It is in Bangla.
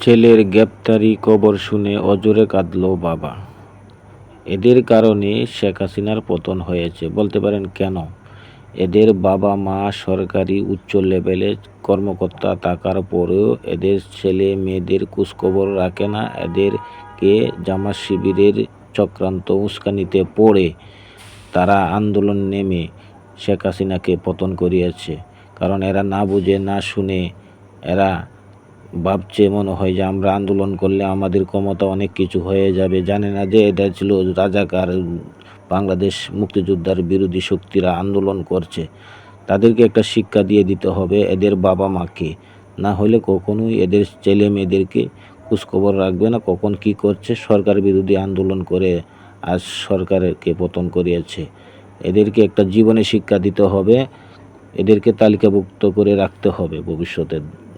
ছেলের গ্রেপ্তারি খবর শুনে অজোরে কাঁদল বাবা। এদের কারণে শেখ হাসিনার পতন হয়েছে। বলতে পারেন কেন? এদের বাবা মা সরকারি উচ্চ লেভেলে কর্মকর্তা থাকার পরেও এদের ছেলে মেয়েদের খোঁজখবর রাখে না। এদেরকে জামাত শিবিরের চক্রান্ত উস্কানিতে পড়ে তারা আন্দোলন নেমে শেখ হাসিনাকে পতন করিয়েছে। কারণ এরা না বুঝে, না শুনে এরা ভাবছে, মনে হয় যে আমরা আন্দোলন করলে আমাদের ক্ষমতা অনেক কিছু হয়ে যাবে। জানে না যে এটা ছিল রাজাকার বাংলাদেশ মুক্তিযোদ্ধার বিরোধী শক্তিরা আন্দোলন করছে। তাদেরকে একটা শিক্ষা দিয়ে দিতে হবে এদের বাবা মাকে। না হলে কখনোই এদের ছেলে মেয়েদেরকে খোঁজখবর রাখবে না। কখন কি করছে, সরকার বিরোধী আন্দোলন করে আজ সরকারকে পতন করিয়েছে। এদেরকে একটা জীবনে শিক্ষা দিতে হবে, এদেরকে তালিকাভুক্ত করে রাখতে হবে ভবিষ্যতে।